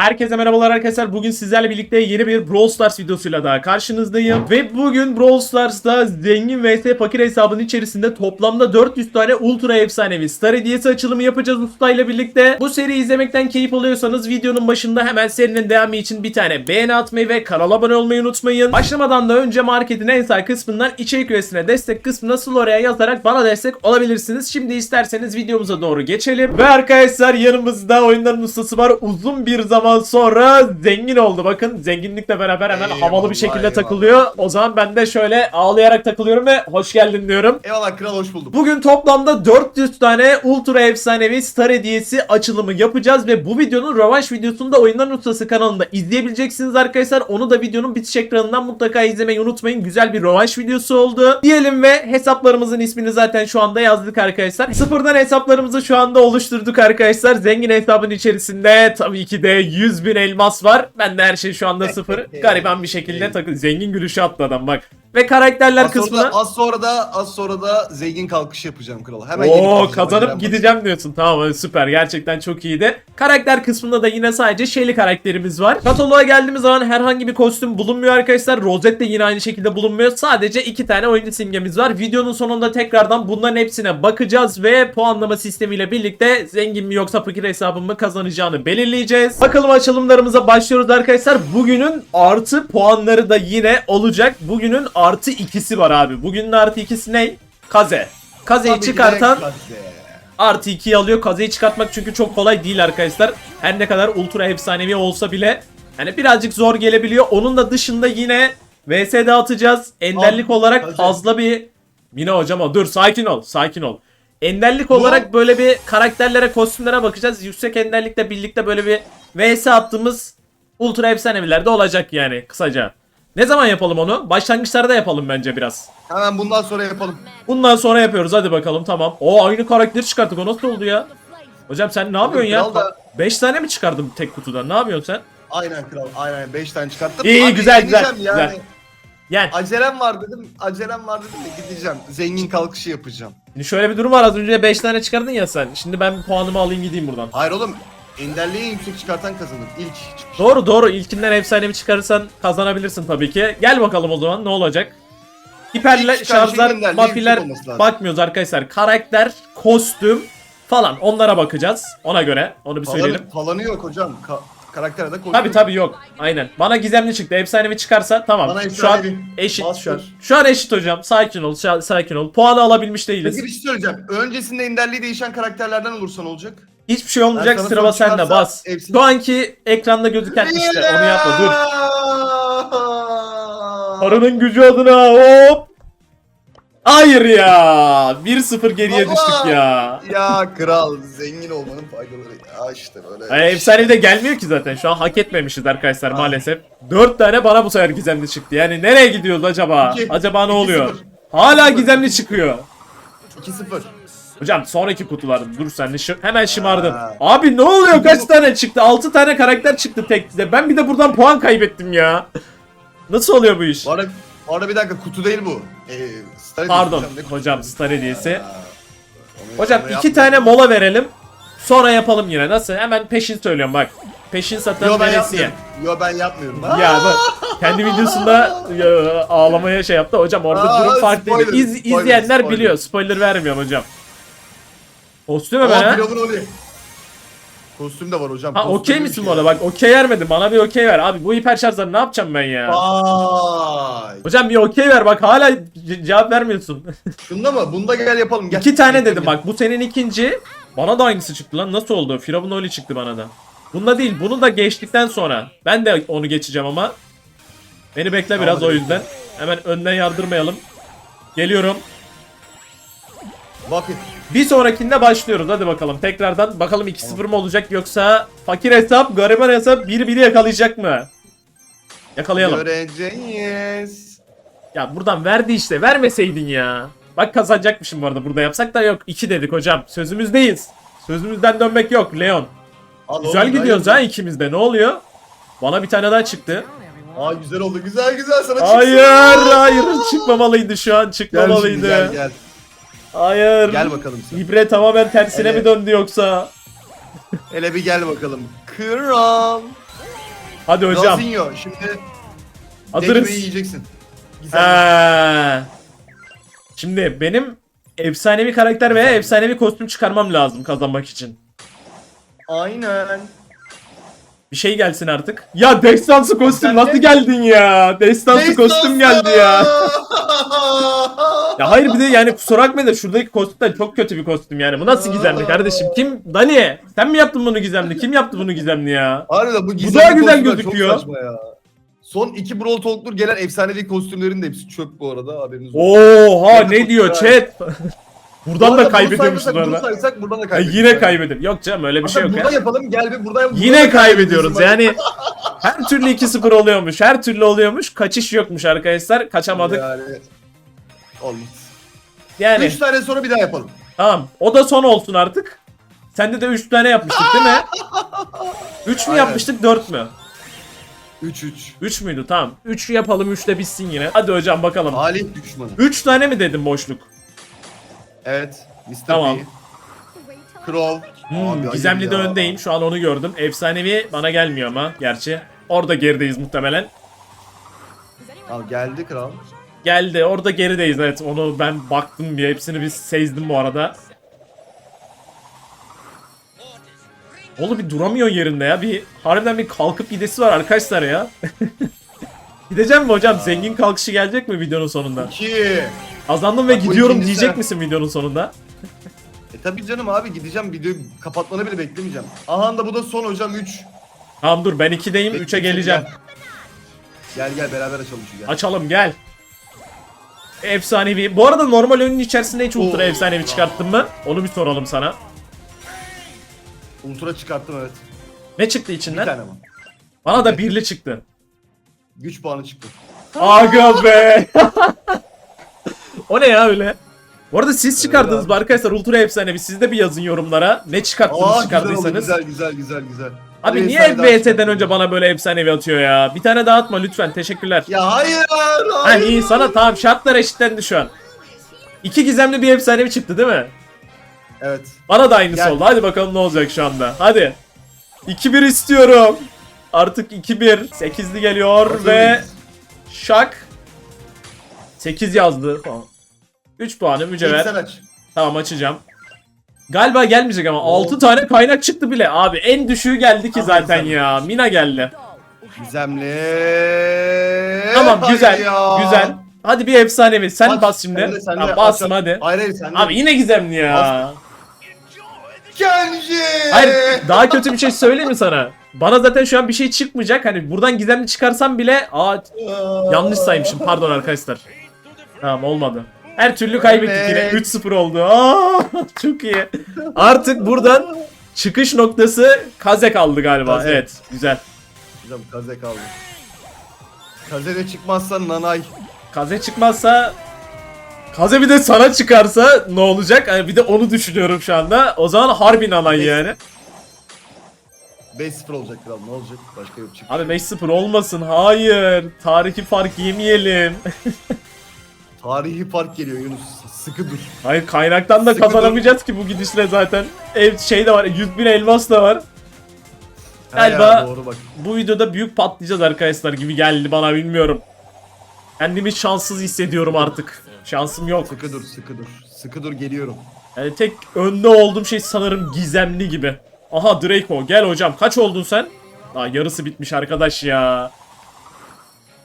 Herkese merhabalar arkadaşlar. Bugün sizlerle birlikte yeni bir Brawl Stars videosuyla daha karşınızdayım. Ve bugün Brawl Stars'ta zengin vs fakir hesabının içerisinde toplamda 400 tane ultra efsanevi star hediyesi açılımı yapacağız ustayla birlikte. Bu seriyi izlemekten keyif alıyorsanız videonun başında hemen serinin devamı için bir tane beğeni atmayı ve kanala abone olmayı unutmayın. Başlamadan da önce marketin en sağ kısmından içerik üyesine destek kısmına nasıl oraya yazarak bana destek olabilirsiniz. Şimdi isterseniz videomuza doğru geçelim. Ve arkadaşlar yanımızda oyunların ustası var. Uzun bir zaman sonra zengin oldu. Bakın zenginlikle beraber hemen Eyvallah, havalı bir şekilde eyvallah. takılıyor. O zaman ben de şöyle ağlayarak takılıyorum ve hoş geldin diyorum. Eyvallah kral hoş bulduk. Bugün toplamda 400 tane ultra efsanevi star hediyesi açılımı yapacağız ve bu videonun rövanş videosunu da Oyunların Ustası kanalında izleyebileceksiniz arkadaşlar. Onu da videonun bitiş ekranından mutlaka izlemeyi unutmayın. Güzel bir rövanş videosu oldu. Diyelim ve hesaplarımızın ismini zaten şu anda yazdık arkadaşlar. Sıfırdan hesaplarımızı şu anda oluşturduk arkadaşlar. Zengin hesabın içerisinde tabii ki de 100 bin elmas var. Ben de her şey şu anda sıfır. Gariban bir şekilde takıl. Zengin gülüşü attı adam bak. Ve karakterler Az sonra, kısmına... da, az sonra da az sonra da zengin kalkış yapacağım kral. Hemen Oo kazanıp gideceğim diyorsun. Tamam süper. Gerçekten çok iyiydi. Karakter kısmında da yine sadece şeyli karakterimiz var. Kataloğa geldiğimiz zaman herhangi bir kostüm bulunmuyor arkadaşlar. Rozet de yine aynı şekilde bulunmuyor. Sadece iki tane oyuncu simgemiz var. Videonun sonunda tekrardan bunların hepsine bakacağız ve puanlama sistemiyle birlikte zengin mi yoksa fakir hesabın mı kazanacağını belirleyeceğiz. Bakalım açılımlarımıza başlıyoruz arkadaşlar. Bugünün artı puanları da yine olacak. Bugünün artı ikisi var abi. Bugünün artı ikisi ne? Kaze. Kaze'yi Tabii çıkartan Kaze. artı 2'yi alıyor. Kazeyi çıkartmak çünkü çok kolay değil arkadaşlar. Her ne kadar ultra efsanevi olsa bile hani birazcık zor gelebiliyor. Onun da dışında yine VS'de atacağız. Enderlik Al, olarak Kaze. fazla bir Mine hocam o. dur sakin ol sakin ol. Enderlik olarak böyle bir karakterlere kostümlere bakacağız. Yüksek enderlikle birlikte böyle bir VS attığımız ultra efsanevilerde olacak yani kısaca. Ne zaman yapalım onu? Başlangıçlarda yapalım bence biraz. Hemen bundan sonra yapalım. Bundan sonra yapıyoruz hadi bakalım tamam. O aynı karakteri çıkarttık o nasıl oldu ya? Hocam sen ne yapıyorsun ya? kral da- 5 tane mi çıkardın tek kutudan? Ne yapıyorsun sen? Aynen kral. Aynen 5 tane çıkarttım. İyi, güzel, güzel, gideceğim Yani. güzel. Yani Acelem var dedim. Acelem var dedim de gideceğim. Zengin kalkışı yapacağım. şimdi şöyle bir durum var az önce 5 tane çıkardın ya sen. Şimdi ben puanımı alayım gideyim buradan. Hayır oğlum. Enderliği en yüksek çıkartan kazanır. İlk çıkış. Doğru doğru ilkinden efsanemi çıkarırsan kazanabilirsin tabii ki. Gel bakalım o zaman ne olacak? Hiperle İlk çıkan şarjlar, şeyin enderliği mafiler yüksek olması lazım. bakmıyoruz arkadaşlar. Karakter, kostüm falan onlara bakacağız. Ona göre onu bir söyleyelim. Falan, falanı yok hocam. Ka karaktere de koyuyor. Tabi tabi yok. Aynen. Bana gizemli çıktı. Efsanevi çıkarsa tamam. Bana şu an efsanevi. eşit şu an. Bastır. Şu an eşit hocam. Sakin ol. sakin ol. Puanı alabilmiş değiliz. Peki bir şey söyleyeceğim. Öncesinde enderliği değişen karakterlerden olursa ne olacak? Hiçbir şey olmayacak. Sana Sıra sende çıkarsa bas. hepsini- Şu anki ekranda gözüken işte onu yapma dur. Karının gücü adına hop. Hayır ya. 1-0 geriye Baba! düştük ya. Ya kral zengin olmanın faydaları ya işte böyle. Ay, efsanevi de gelmiyor ki zaten. Şu an hak etmemişiz arkadaşlar Ah. maalesef. 4 tane bana bu sefer gizemli çıktı. Yani nereye gidiyoruz acaba? İki. Acaba ne İki oluyor? sıfır. Hala gizemli çıkıyor. 2-0. Hocam sonraki kutular dur sen de şu hemen şımardın. Abi ne oluyor kaç tane çıktı? 6 tane karakter çıktı tek de. Ben bir de buradan puan kaybettim ya. Nasıl oluyor bu iş? Bu arada, bu arada bir dakika kutu değil bu. Ee, Star Pardon kutu? hocam star hediyesi. Hocam iki tane mola verelim. Sonra yapalım yine. Nasıl? Hemen peşin söylüyorum bak. Peşin satan veresiye. yapmıyorum. Yo ben yapmıyorum. Ya bak kendi videosunda ya, ağlamaya şey yaptı. Hocam orada Aa, durum farklıydı. spoiler, İz, spoiler, izleyenler spoiler. biliyor. Spoiler vermiyorum hocam. Kostüm hemen Aa, ha. pilavın. Kostüm de var hocam. Ha kostüm okey misin şey. bu arada? Bak okey vermedin. Bana bir okey ver. Abi bu hiper şarjları ne yapacağım ben ya? Vay. Hocam bir okey ver. Bak hala ce- cevap vermiyorsun. Şunda mı? Bunda gel yapalım. Gel. İki tane dedim bak. Bu senin ikinci. Bana da aynısı çıktı lan. Nasıl oldu? Firavun Oli çıktı bana da. Bunda değil. Bunu da geçtikten sonra. Ben de onu geçeceğim ama. Beni bekle biraz o yüzden. Hemen önden yardırmayalım. Geliyorum. Bakın. Bir sonrakinde başlıyoruz. Hadi bakalım. Tekrardan bakalım 2-0 mı olacak yoksa fakir hesap, gariban hesap biri biri yakalayacak mı? Yakalayalım. Göreceğiz. Ya buradan verdi işte. Vermeseydin ya. Bak kazanacakmışım bu arada. Burada yapsak da yok. 2 dedik hocam. Sözümüzdeyiz. Sözümüzden dönmek yok Leon. Al Güzel gidiyoruz ha ikimiz de. Ne oluyor? Bana bir tane daha çıktı. Aa güzel oldu. Güzel güzel sana çıksın. Hayır, hayır çıkmamalıydı şu an. Gel Çıkmamalıydı. şimdi gel gel. Hayır. Gel bakalım sen. İbre tamamen tersine mi döndü yoksa? Hele bir gel bakalım. Kral. Hadi hocam. Razinho şimdi Hazırız. Dekmeyi yiyeceksin. Güzel. Ha. Şimdi benim efsanevi karakter veya efsanevi kostüm çıkarmam lazım kazanmak için. Aynen. Bir şey gelsin artık. Ya destansı kostüm nasıl geldin ya? Destansı kostüm geldi ya. Ya hayır bir de yani kusura bakmayın da şuradaki kostüm de çok kötü bir kostüm yani. Bu nasıl gizemli kardeşim? Kim? Dani sen mi yaptın bunu gizemli? Kim yaptı bunu gizemli ya? Harbiden bu daha gizemli güzel kostümler gözüküyor. Çok saçma ya. Son iki Brawl Talk'tur gelen efsanevi kostümlerin de hepsi çöp bu arada haberiniz olsun. Oha ne diyor kostüm Bu Buradan arada da bunu saymasak, Bunu saysak buradan da kaybediyoruz. yine kaybedim. Yok canım öyle bir şey yok burada ya. yapalım gel bir burada burada Yine kaybediyoruz yani. Her türlü 2-0 oluyormuş. Her türlü oluyormuş. Kaçış yokmuş arkadaşlar. Kaçamadık. Yani. Olmaz. Yani Üç tane sonra bir daha yapalım. tamam. O da son olsun artık. Sende de 3 tane yapmıştık değil mi? 3 mü Aynen. yapmıştık 4 mü? 3-3. 3 müydü? Tamam. 3 yapalım 3 de bitsin yine. Hadi hocam bakalım. Talih düşmanı. 3 tane mi dedim boşluk? Evet. Mr. Tamam. P. Crow. Hmm, Abi, Gizemli de ya. öndeyim. Şu an onu gördüm. Efsanevi bana gelmiyor ama gerçi. Orada gerideyiz muhtemelen. Tamam geldi kral. Geldi. Orada gerideyiz evet. Onu ben baktım bir. Hepsini bir sezdim bu arada. Oğlum bir duramıyor yerinde ya. Bir harbiden bir kalkıp gidesi var arkadaşlar ya. Gideceğim mi hocam? Zengin kalkışı gelecek mi videonun sonunda? 2. Kazandım ve Bak bu gidiyorum ikincisi. diyecek misin videonun sonunda? E tabi canım abi gideceğim videoyu kapatmanı bile beklemeyeceğim. Aha da bu da son hocam 3. Tamam dur ben 2'deyim 3'e geleceğim. Gel gel beraber açalım şu gel. Açalım gel. Efsanevi. Bu arada normal oyunun içerisinde hiç ultra Oo, efsanevi çıkarttın mı? Onu bir soralım sana. Ultra çıkarttım evet. Ne çıktı Bir içinden? tane ama. Bana da birli çıktı. Güç puanı çıktı. Aga be. o ne ya öyle? Bu arada siz çıkardınız mı arkadaşlar Ultra Efsanevi? Siz de bir yazın yorumlara. Ne çıkarttınız Aa güzel oldu çıkardıysanız. güzel güzel güzel güzel. Abi Hadi niye çıkarttım. önce bana böyle efsanevi atıyor ya? Bir tane daha atma lütfen. Teşekkürler. Ya hayır Ha hayır. iyi sana tamam şartlar eşitlendi şu an. İki gizemli bir efsanevi çıktı değil mi? Evet. Bana da aynısı Gel. oldu. Hadi bakalım ne olacak şu anda. Hadi. 2-1 istiyorum. Artık 2-1. 8'li geliyor Hazır ve mıyız? şak. 8 yazdı. Tamam. 3 puanı mücevher. sen aç. Tamam açacağım. Galiba gelmeyecek ama 6 tane kaynak çıktı bile. Abi en düşüğü geldi ki zaten ya. Mina geldi. Gizemli. Tamam güzel. ya. Güzel. Hadi bir efsanevi. Sen bas şimdi. sen de, sen de Tamam, aç, bastım aç. hadi. Hayır hayır sen de. Abi yine gizemli ya. Genji. Hayır daha kötü bir şey söyleyeyim mi sana? Bana zaten şu an bir şey çıkmayacak. Hani buradan gizemli çıkarsam bile aa yanlış saymışım. Pardon arkadaşlar. Tamam olmadı. Her türlü kaybettik Evet. yine. 3-0 oldu. Aa, çok iyi. Artık buradan çıkış noktası Kaze kaldı galiba. Kaze. Evet güzel. Hocam kaze kaldı. Kazede çıkmazsan nanay. Kaze çıkmazsa Kaze bir de sana çıkarsa ne olacak? Hani bir de onu düşünüyorum şu anda. O zaman harbi nanay Evet. yani. 5-0 olacak kral ne olacak? Başka yok çık. Abi 5-0 olmasın. Hayır. Tarihi fark yemeyelim. Tarihi fark geliyor Yunus. Sıkı dur. Hayır kaynaktan da Sıkı kazanamayacağız ki bu gidişle zaten. Ev şey de var. 100 bin elmas da var. Ha Galiba- ya, doğru bak. Bu videoda büyük patlayacağız arkadaşlar gibi geldi bana bilmiyorum. Kendimi şanssız hissediyorum artık. Şansım yok. Sıkı dur, sıkı dur. Sıkı dur geliyorum. Yani tek önde olduğum şey sanırım gizemli gibi. Aha Draco gel hocam kaç oldun sen? Daha yarısı bitmiş arkadaş ya.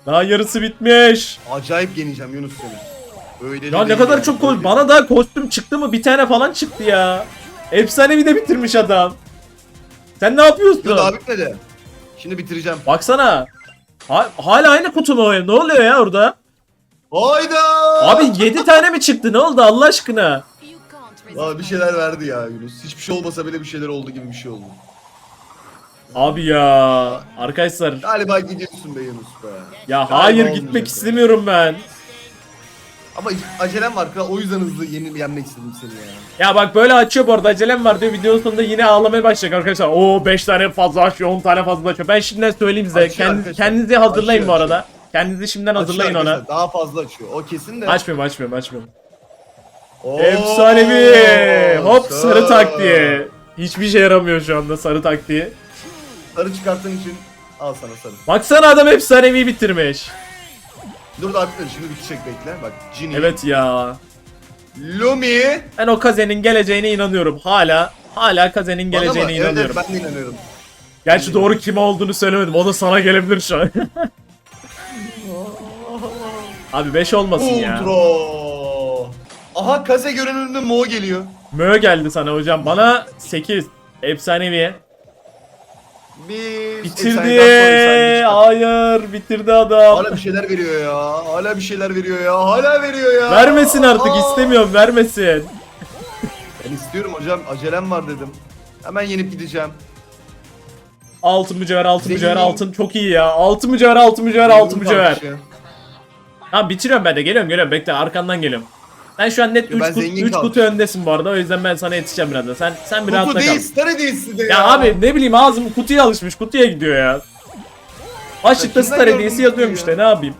Daha yarısı bitmiş. Acayip yeneceğim Yunus seni. Öyle Ya ne kadar yani, çok öyle. Bana da kostüm çıktı mı? Bir tane falan çıktı ya. Efsanevi de bitirmiş adam. Sen ne yapıyorsun? Yok daha bitmedi. Şimdi bitireceğim. Baksana. Ha- hala aynı kutu mu? Ne oluyor ya orada? Hayda! Abi 7 tane mi çıktı? Ne oldu Allah aşkına? Valla bir şeyler verdi ya Yunus. Hiçbir şey olmasa bile bir şeyler oldu gibi bir şey oldu. Abi ya. Arkadaşlar. Galiba gidiyorsun be Yunus be. Ya Galiba hayır olmayacak gitmek be. istemiyorum ben. Ama acelem var kral o yüzden hızlı yeni yenmek istedim seni ya. Ya bak böyle açıyor bu arada acelem var diyor videonun sonunda yine ağlamaya başlayacak arkadaşlar. Oo 5 tane fazla açıyor 10 tane fazla açıyor. Ben şimdiden söyleyeyim size. Açıyor arkadaşlar. kendinizi hazırlayın Açıyor, bu arada. Kendinizi şimdiden hazırlayın Açıyor ona. arkadaşlar, Daha fazla açıyor. O kesin de. Açmıyorum açmıyorum açmıyorum. Oo, Efsanevi. Hop sarı taktiği. Hiçbir şey yaramıyor şu anda sarı taktiği. Sarı çıkarttığın için Al sana sarı. Baksana adam efsanevi bitirmiş. Dur da bitmedi şimdi bitecek bekle. Bak Ginny. Evet ya. Lumi. Ben o Kaze'nin geleceğine inanıyorum. Hala hala Kaze'nin Bana mı? geleceğine Evet, inanıyorum. Evet, ben de inanıyorum. Gerçi doğru kim olduğunu söylemedim. O da sana gelebilir şu an. Abi 5 olmasın ya. Ultra. Aha kaze görünümlü Mo geliyor. Mö geldi sana hocam. Bana 8. Efsanevi. Bir Bitirdi. Hayır bitirdi adam. Hala bir şeyler veriyor ya. Hala bir şeyler veriyor ya. Hala veriyor ya. Vermesin artık Aa. istemiyorum vermesin. Ben istiyorum hocam. Acelem var dedim. Hemen yenip gideceğim. Altın mücevher altın Zengin. mücevher altın çok iyi ya. Altın mücevher altın mücevher altın Dur mücevher. kalkışı. Tamam bitiriyorum ben de geliyorum geliyorum bekle arkandan geliyorum. Sen şu an net Ya 3 ben kutu, zengin üç kutu öndesin bu arada o yüzden ben sana yetişeceğim birazdan. Sen sen bir rahatla Kutu kal. değil, star hediyesi de ya. Ya abi ne bileyim ağzım kutuya alışmış kutuya gidiyor ya. Başlıkta kimden star gördün hediyesi kutuyu yazıyorum ya? işte ne yapayım.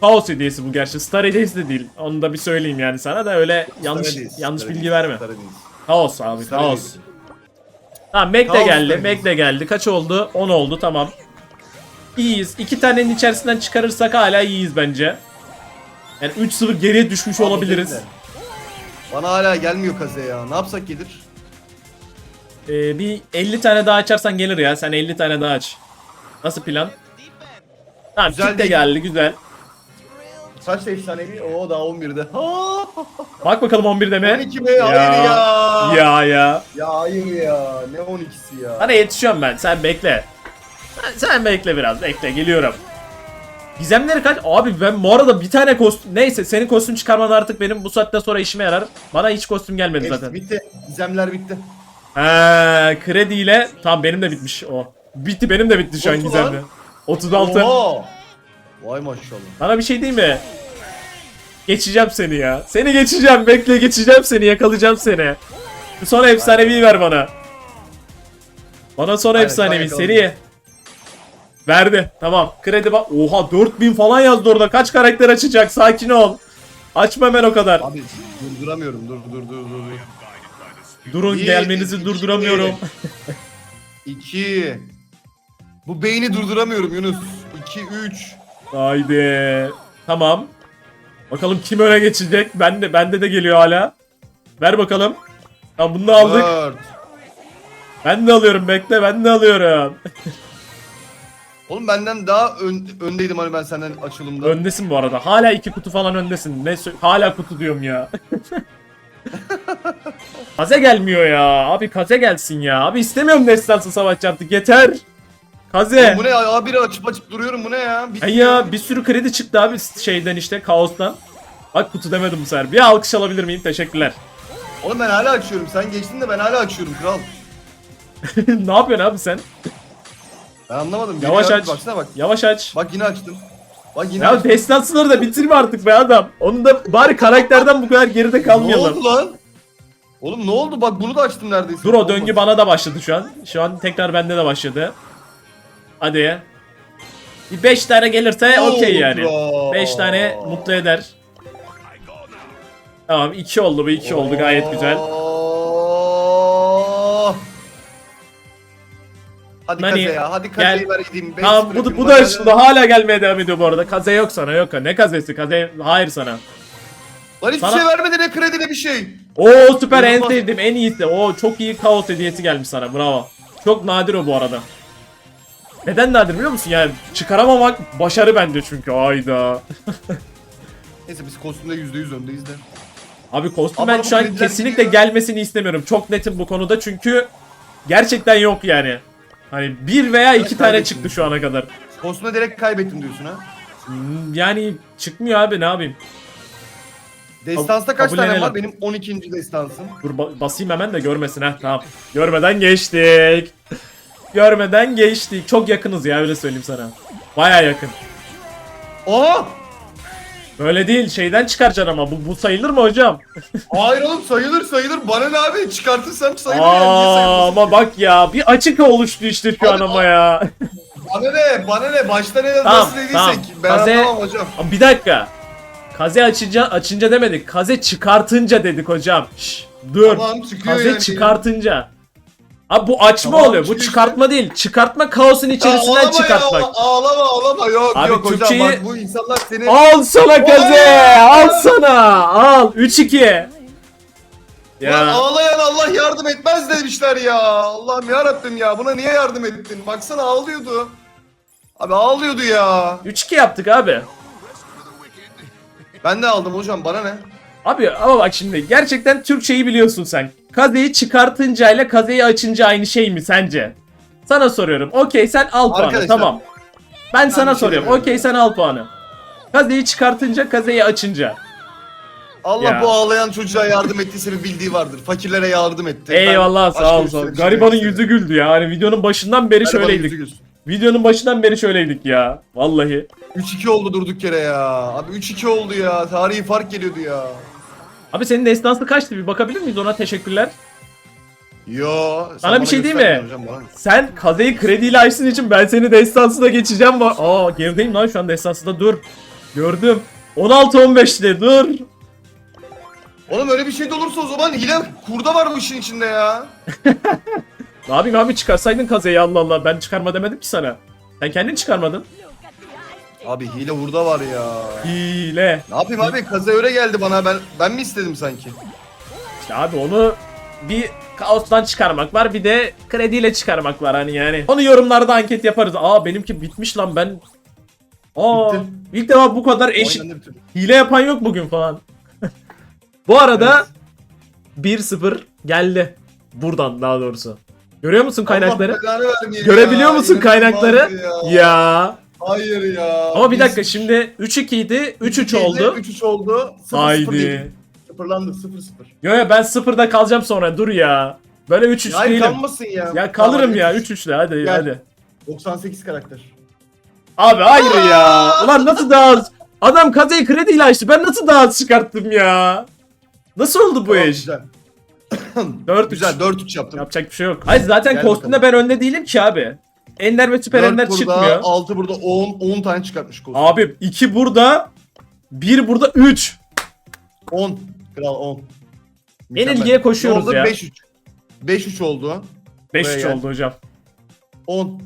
Kaos hediyesi bu gerçi star hediyesi de değil. Onu da bir söyleyeyim yani sana da öyle yanlış hediyesi, yanlış star bilgi hediyesi, verme. star hediyesi. Kaos abi Star kaos. hediyesi. Tamam Mac de Kaos geldi. hediyesi. Mac de geldi. Kaç oldu? 10 oldu tamam. İyiyiz. İki tanenin içerisinden çıkarırsak hala iyiyiz bence. Yani 3-0 geriye düşmüş olabiliriz. bekle. Bana hala gelmiyor kaze ya. Ne yapsak gelir? Ee, bir 50 tane daha açarsan gelir ya. Sen 50 tane daha aç. Nasıl plan? Tamam Güzel kit de değil. geldi güzel. Kaç efsanevi? Oo daha 11'de. Ha! Bak bakalım 11'de mi? 12 mi? Hayır ya. Ya ya. Ya hayır ya. Ne 12'si ya? Sana yetişiyorum ben. Sen bekle. Sen, bekle biraz. Bekle geliyorum. Gizemleri kaç? Abi ben bu arada bir tane kostüm... Neyse senin kostüm çıkarman artık benim bu saatten sonra işime yarar. Bana hiç kostüm gelmedi Hepsi zaten. bitti. Gizemler bitti. Ha, krediyle tamam benim de bitmiş o. Bitti benim de bitti şu an gizemli. lan. 36. Oha! Vay maşallah. Bana bir şey değil mi? Geçeceğim seni ya. Seni geçeceğim. Bekle geçeceğim seni. Yakalayacağım seni. Sonra efsanevi ver bana. Bana sonra Aynen, efsanevi ben yakaladım. Verdi. Tamam. Kredi bak. Oha 4000 falan yazdı orada. Kaç karakter açacak? Sakin ol. Açma hemen o kadar. Abi durduramıyorum. Dur dur dur dur. dur. Durun Bir, gelmenizi iki, durduramıyorum. 2 Bu beyni durduramıyorum Yunus. 2 3 Haydi. Tamam. Bakalım kim öne geçecek? Ben de bende de geliyor hala. Ver bakalım. Tamam bunu da aldık. 4 Ben de alıyorum bekle ben de alıyorum. Oğlum benden daha ön, öndeydim hani ben senden açılımda. Öndesin bu arada. Hala iki kutu falan öndesin. Ne hala kutu diyorum ya. kaze gelmiyor ya. Abi kaze gelsin ya. Abi istemiyorum destansı savaşçı artık yeter. Kaze. Oğlum bu ne ya? Habire açıp açıp duruyorum bu ne ya? Bitti Ay ya bir sürü kredi çıktı abi şeyden işte kaostan. Bak kutu demedim bu sefer. Bir alkış alabilir miyim? Teşekkürler. Oğlum ben hala açıyorum. Sen geçtin de ben hala açıyorum kral. ne yapıyorsun abi sen? Ben anlamadım. Yavaş aç. Baksana bak. Yavaş aç. Bak yine açtım. Bak yine Ya açtım. destansıları da bitirme artık be adam. Onu da bari karakterden bu kadar geride Ne kalmayalım. oldu lan? Oğlum ne oldu? Bak bunu da açtım neredeyse. Dur o döngü bana da başladı şu an. Şu an tekrar bende de başladı. Hadi. Bir 5 tane gelirse okey yani. Ultra. 5 tane mutlu eder. Tamam 2 oldu bu 2 oldu gayet güzel. Hadi Nani, kaze ya. Hadi kazeyi gel. ver gideyim. Beş Tamam bu, bu da açıldı hala gelmeye devam ediyor bu arada. Kaze yok sana yok. Ne kazesi? Kaze hayır sana. Lan hiçbir Sana- şey vermedi ne kredi ne bir şey. Oo süper en İnanılmaz. sevdiğim en iyisi. Oo çok iyi kaos hediyesi gelmiş sana bravo. Çok nadir o bu arada. Neden nadir biliyor musun? Yani çıkaramamak başarı bence çünkü. Ayda. Neyse biz kostümde %100 öndeyiz de. Abi kostüm Ama ben bu şu an krediler kesinlikle gidiyor. gelmesini istemiyorum. Çok netim bu konuda çünkü gerçekten yok yani. Hani bir veya iki tane çıktı şu ana kadar. Kostümde direkt kaybettim diyorsun ha. Hmm, Yani çıkmıyor abi ne yapayım? Destansta kaç tane kabullenelim. var? Benim 12. destansım. Dur ba- basayım hemen de görmesin ha. Tamam. Görmeden geçtik. Görmeden geçtik. Çok yakınız ya öyle söyleyeyim sana. Baya yakın. Aa! Böyle değil şeyden çıkaracaksın ama bu, bu sayılır mı hocam? Hayır oğlum sayılır sayılır. Bana ne abi? Çıkartırsam sayılır ya. Niye Aa, sayılmasın? ama bak ya bir açık oluştu işte şu an Abi, ama ya. Bana ne? Bana ne? Başta ne Tamam, nasıl dediysek. tamam. Ben Kaze- anlamam hocam. Ama bir dakika. Kaze açınca açınca demedik. Kaze çıkartınca dedik hocam. Şş, dur. Tamam çıkıyor Kaze yani. çıkartınca. Abi bu açma Tamam, oluyor. Bu işte. çıkartma değil. Çıkartma kaosun içerisinden ağlama çıkartmak. Ya, ağlama ağlama yok Abi yok hocam Türkçeyi- bak bu insanlar seni Al sana kaze. Al sana. Al 3-2. Lan Ya. ağlayan Allah yardım etmez demişler ya. Allah'ım ya Rabbim ya buna niye yardım ettin? Baksana ağlıyordu. Abi ağlıyordu ya. 3-2 yaptık abi. Ben de aldım hocam bana ne? Abi ama bak şimdi gerçekten Türkçeyi biliyorsun sen. Kazeyi çıkartınca ile kazeyi açınca aynı şey mi sence? Sana soruyorum. Okey sen al puanı Arkadaşlar, tamam. Ben sana bir şey soruyorum. Okey sen al puanı. Kazeyi çıkartınca kazeyi açınca. Allah Ya. bu ağlayan çocuğa yardım ettiyse bir bildiği vardır. Fakirlere yardım etti. Eyvallah Ben sağ ol sağ ol. şey Garibanın yüzü güldü ya. Hani videonun başından beri Garibanın şöyleydik. Videonun başından beri şöyleydik ya. Vallahi. 3-2 oldu durduk yere ya. Abi 3-2 oldu ya. Tarihi fark geliyordu ya. Abi senin destansı kaçtı bir bakabilir miyiz ona teşekkürler. Yo. sen Sana bir şey diyeyim mi? Hocam, bana. Sen kazeyi krediyle açtığın için ben seni destansına geçeceğim. var. Aa gerideyim lan şu an destansında dur. Gördüm. 16-15'te dur. Oğlum öyle bir şey de olursa o zaman hile kurda var bu işin içinde ya. Yapayım abi çıkarsaydın kazeyi Allah Allah. Ben çıkarma demedim ki sana. Sen kendin çıkarmadın. Abi hile hurda var ya. Hile. Ne yapayım abi kaza öyle geldi bana ben ben mi istedim sanki? İşte abi onu bir kaostan çıkarmak var bir de krediyle çıkarmak var hani yani. Onu yorumlarda anket yaparız. Aa benimki bitmiş lan ben. Aa Bitti. ilk defa bu kadar eşit hile yapan yok bugün falan. bu arada 1-0 geldi. Buradan daha doğrusu. Görüyor musun kaynakları? Allah belanı vermeye Görebiliyor ya, musun inanılmaz kaynakları? Ya. Ya. Hayır ya. Ama bir dakika şimdi 3-2 idi 3-3 oldu. 3-3 oldu. 0-0 Haydi. değil. Sıfırlandı 0-0. Yo yo ben 0'da kalacağım sonra dur ya. Böyle 3-3 Hayır değilim. kalmasın ya. Ya kalırım ya üç- 3-3'le hadi Gel. hadi. 98 karakter. Abi hayır ya. Ulan nasıl daha az? Adam kazeyi krediyle açtı. Ben nasıl daha az çıkarttım ya? Nasıl oldu bu Tamam, iş? Güzel. 4 Güzel 4-3 yaptım. Yapacak bir şey yok. Hayır zaten Gel kostümde ben önde değilim ki abi. Ender ve Süper 4 Ender burada, çıkmıyor. 6 burada 10 10 tane çıkartmış kostüm. Abi 2 burada. 1 burada 3. 10. Kral 10. Yenilgiye koşuyoruz oldu? ya. 5-3. 5-3 oldu. 5-3 gel. oldu hocam. 10.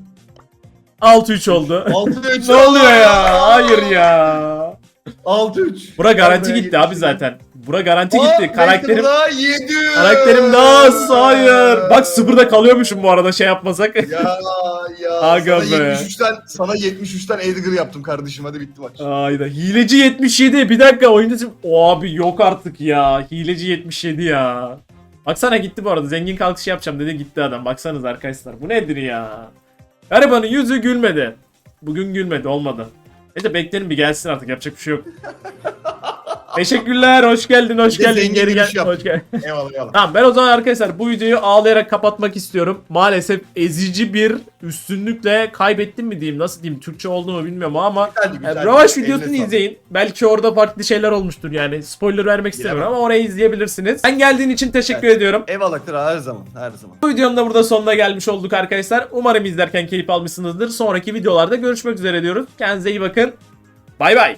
6-3 oldu. 6-3. ne oluyor ya? Hayır ya. 6-3. Bura garanti gitti abi zaten. Bura garanti gitti. Karakterim Daha 7. karakterim daha az. Hayır. Bak sıfırda kalıyormuşum bu arada şey yapmasak. Ya ya. Aga sana be. 73'ten sana 73'ten Edgar yaptım kardeşim. Hadi bitti maç. Ayda. Hileci 77. Bir dakika sim- O abi yok artık ya. Hileci 77 ya. Baksana gitti bu arada. Zengin kalkışı yapacağım dedi gitti adam. Baksanız arkadaşlar. Bu nedir ya? Garibanın yüzü gülmedi. Bugün gülmedi olmadı. Neyse beklerim bir gelsin artık yapacak bir şey yok. Teşekkürler. Hoş geldin. Hoş Bir de geldin. zengin Geri gel. Hoş gel. Eyvallah eyvallah. Tamam ben o zaman arkadaşlar bu videoyu ağlayarak kapatmak istiyorum. Maalesef ezici bir üstünlükle kaybettim mi diyeyim nasıl diyeyim Türkçe oldu mu bilmiyorum ama Güzeldi, güzeldi. yani Ravaş Eline videosunu sağlık. izleyin. Belki orada farklı şeyler olmuştur yani. Spoiler vermek istemiyorum ama orayı izleyebilirsiniz. Ben geldiğin için teşekkür ediyorum. Eyvallah kral her zaman her zaman. Bu videonun da burada sonuna gelmiş olduk arkadaşlar. Umarım izlerken keyif almışsınızdır. Sonraki videolarda görüşmek üzere diyoruz. Kendinize iyi bakın. Bay bay.